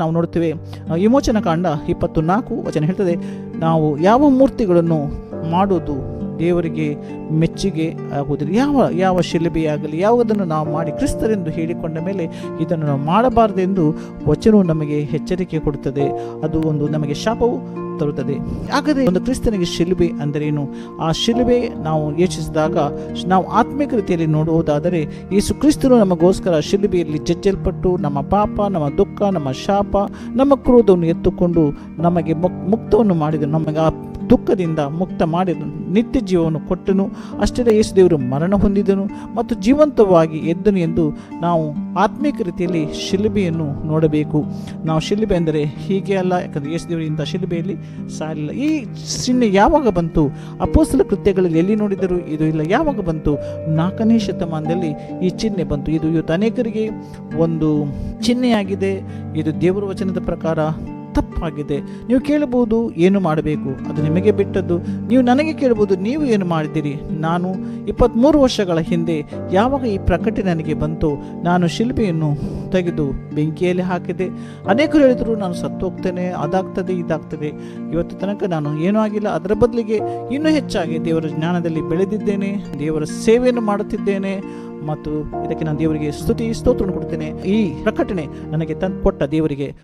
ನಾವು ನೋಡ್ತೇವೆ ವಿಮೋಚನ ಕಾಂಡ ಇಪ್ಪತ್ತು ನಾಲ್ಕು ವಚನ ಹೇಳ್ತದೆ, ನಾವು ಯಾವ ಮೂರ್ತಿಗಳನ್ನು ಮಾಡೋದು ದೇವರಿಗೆ ಮೆಚ್ಚುಗೆ ಆಗುವುದಿಲ್ಲ. ಯಾವ ಯಾವ ಶಿಲುಬೆಯಾಗಲಿ, ಯಾವುದನ್ನು ನಾವು ಮಾಡಿ ಕ್ರಿಸ್ತರೆಂದು ಹೇಳಿಕೊಂಡ ಮೇಲೆ ಇದನ್ನು ನಾವು ಮಾಡಬಾರದೆಂದು ವಚನವು ನಮಗೆ ಎಚ್ಚರಿಕೆ ಕೊಡುತ್ತದೆ. ಅದು ಒಂದು ನಮಗೆ ಶಾಪವು ತರುತ್ತದೆ. ಹಾಗಾದರೆ ಒಂದು ಕ್ರಿಸ್ತನಿಗೆ ಶಿಲುಬೆ ಅಂದರೇನು? ಆ ಶಿಲುಬೆ ನಾವು ಯೋಚಿಸಿದಾಗ ನಾವು ಆತ್ಮಿಕ ರೀತಿಯಲ್ಲಿ ನೋಡುವುದಾದರೆ ಯೇಸು ಕ್ರಿಸ್ತನು ನಮಗೋಸ್ಕರ ಶಿಲುಬೆಯಲ್ಲಿ ಜಜ್ಜಲ್ಪಟ್ಟು ನಮ್ಮ ಪಾಪ, ನಮ್ಮ ದುಃಖ, ನಮ್ಮ ಶಾಪ, ನಮ್ಮ ಕ್ರೋಧವನ್ನು ಎತ್ತುಕೊಂಡು ನಮಗೆ ಮುಕ್ ಮುಕ್ತವನ್ನು ಮಾಡಿದನು. ನಮಗೆ ಆ ದುಃಖದಿಂದ ಮುಕ್ತ ಮಾಡಿದನು ನಿತ್ಯ ಜೀವವನ್ನು ಕೊಟ್ಟನು. ಅಷ್ಟೇ ಯೇಸು ದೇವರು ಮರಣ ಹೊಂದಿದನು ಮತ್ತು ಜೀವಂತವಾಗಿ ಎದ್ದನು ಎಂದು ನಾವು ಆತ್ಮಿಕ ರೀತಿಯಲ್ಲಿ ಶಿಲುಬೆಯನ್ನು ನೋಡಬೇಕು. ನಾವು ಶಿಲುಬೆ ಅಂದರೆ ಹೀಗೆ ಅಲ್ಲ, ಯಾಕಂದರೆ ಯೇಸು ದೇವರು ಇಂಥ ಶಿಲುಬೆಯಲ್ಲಿ ಸಾಲಿಲ್ಲ ಈ ಚಿಹ್ನೆ ಯಾವಾಗ ಬಂತು? ಅಪೋಸಲ ಕೃತ್ಯಗಳಲ್ಲಿ ಎಲ್ಲಿ ನೋಡಿದರು? ಇದು ಇಲ್ಲ. ಯಾವಾಗ ಬಂತು? ನಾಲ್ಕನೇ ಶತಮಾನದಲ್ಲಿ ಈ ಚಿಹ್ನೆ ಬಂತು. ಇದು ಇವತ್ತು ಅನೇಕರಿಗೆ ಒಂದು ಚಿಹ್ನೆಯಾಗಿದೆ. ಇದು ದೇವರ ವಚನದ ಪ್ರಕಾರ ತಪ್ಪಾಗಿದೆ. ನೀವು ಕೇಳಬಹುದು, ಏನು ಮಾಡಬೇಕು? ಅದು ನಿಮಗೆ ಬಿಟ್ಟದ್ದು. ನೀವು ನನಗೆ ಕೇಳಬಹುದು, ನೀವು ಏನು ಮಾಡಿದ್ದೀರಿ? ನಾನು ಇಪ್ಪತ್ತ್ಮೂರು ವರ್ಷಗಳ ಹಿಂದೆ ಯಾವಾಗ ಈ ಪ್ರಕಟಣೆ ನನಗೆ ಬಂತು, ನಾನು ಶಿಲ್ಪಿಯನ್ನು ತೆಗೆದು ಬೆಂಕಿಯಲ್ಲಿ ಹಾಕಿದೆ. ಅನೇಕರು ಹೇಳಿದರು, ನಾನು ಸತ್ತೋಗ್ತೇನೆ, ಅದಾಗ್ತದೆ, ಇದಾಗ್ತದೆ. ಇವತ್ತು ತನಕ ನಾನು ಏನೂ ಆಗಿಲ್ಲ. ಅದರ ಬದಲಿಗೆ ಇನ್ನೂ ಹೆಚ್ಚಾಗಿ ದೇವರ ಜ್ಞಾನದಲ್ಲಿ ಬೆಳೆದಿದ್ದೇನೆ, ದೇವರ ಸೇವೆಯನ್ನು ಮಾಡುತ್ತಿದ್ದೇನೆ. ಮತ್ತು ಇದಕ್ಕೆ ನಾನು ದೇವರಿಗೆ ಸ್ತುತಿ, ಸ್ತೋತ್ರವನ್ನು ಕೊಡ್ತೇನೆ ಈ ಪ್ರಕಟಣೆ ನನಗೆ ತಂದು ಕೊಟ್ಟ ದೇವರಿಗೆ